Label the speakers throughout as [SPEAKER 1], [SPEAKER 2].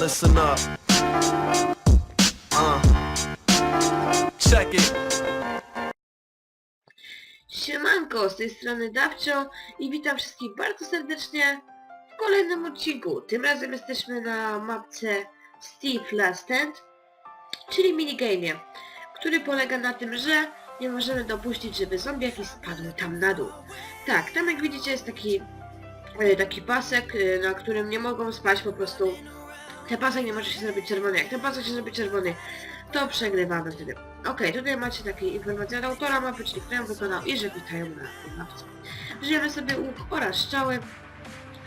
[SPEAKER 1] Listen up. Uh. Check it.
[SPEAKER 2] Siemanko, z tej strony Dawcio i witam wszystkich bardzo serdecznie w kolejnym odcinku. Tym razem jesteśmy na mapce Steve Last Stand, czyli minigame, który polega na tym, że nie możemy dopuścić, żeby zombiaki spadły tam na dół. Tak, tam jak widzicie jest taki, taki pasek, e, na którym nie mogą spać po prostu. Ten pasek nie może się zrobić czerwony. Jak ten pasek się zrobi czerwony, to przegrywamy wtedy. Okej, tutaj macie takie informacje od autora mapy, czyli kto ją wykonał i że witają na mapce. Żyjemy sobie łuk oraz strzały.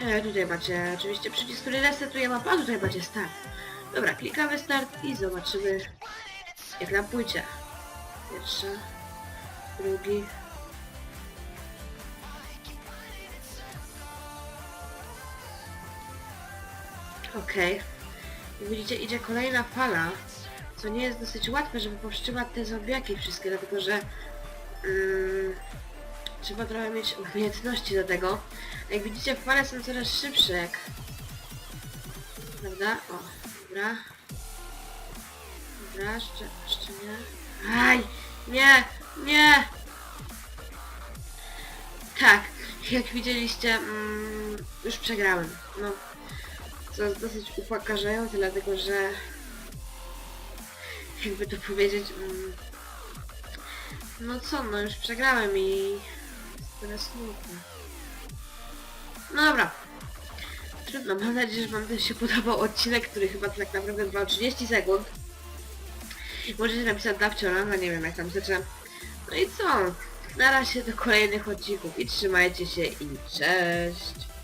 [SPEAKER 2] E, tutaj macie oczywiście przycisk, który resetuje mapę, a tutaj macie start. Dobra, klikamy start i zobaczymy jak nam pójdzie. Pierwsza, drugi. Okej. Jak widzicie, idzie kolejna fala, co nie jest dosyć łatwe, żeby powstrzymać te zombiaki wszystkie, dlatego że mm, trzeba trochę mieć umiejętności do tego. Jak widzicie, fale są coraz szybsze, jak... Prawda? O, dobra. Dobra, jeszcze, jeszcze nie. Aj! Nie! Nie! Tak, jak widzieliście, mm, już przegrałem. No, co jest dosyć upokarzające, dlatego że jakby to powiedzieć mm, no co, no już przegrałem i teraz smutne. No dobra. Trudno, mam nadzieję, że wam też się podobał odcinek, który chyba tak naprawdę trwał 30 sekund. Możecie napisać rana, nie wiem jak tam zaczynam. No i co? Na razie do kolejnych odcinków i trzymajcie się i cześć!